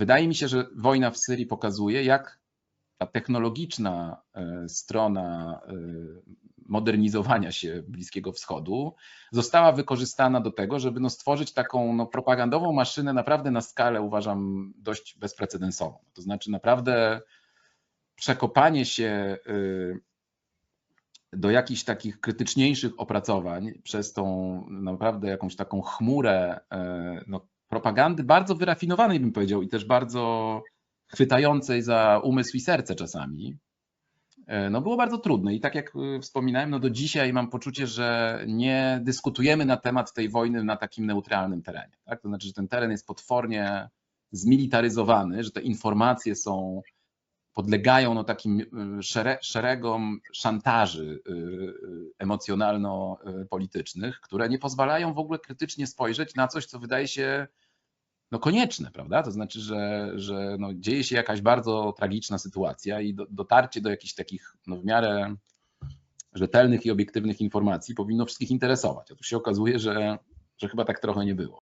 wydaje mi się, że wojna w Syrii pokazuje, jak ta technologiczna e, strona e, modernizowania się Bliskiego Wschodu została wykorzystana do tego, żeby no stworzyć taką no propagandową maszynę naprawdę na skalę, uważam, dość bezprecedensową. To znaczy naprawdę przekopanie się y, do jakichś takich krytyczniejszych opracowań przez tą naprawdę jakąś taką chmurę e, no, propagandy bardzo wyrafinowanej, bym powiedział, i też bardzo chwytającej za umysł i serce czasami, e, no było bardzo trudne. I tak jak e, wspominałem, no do dzisiaj mam poczucie, że nie dyskutujemy na temat tej wojny na takim neutralnym terenie. Tak? To znaczy, że ten teren jest potwornie zmilitaryzowany, że te informacje są podlegają no, takim y, szeregom szantaży y, y, emocjonalno-politycznych, które nie pozwalają w ogóle krytycznie spojrzeć na coś, co wydaje się no, konieczne, prawda? To znaczy, że, że no, dzieje się jakaś bardzo tragiczna sytuacja i do, dotarcie do jakichś takich no, w miarę rzetelnych i obiektywnych informacji powinno wszystkich interesować. A tu się okazuje, że, że chyba tak trochę nie było.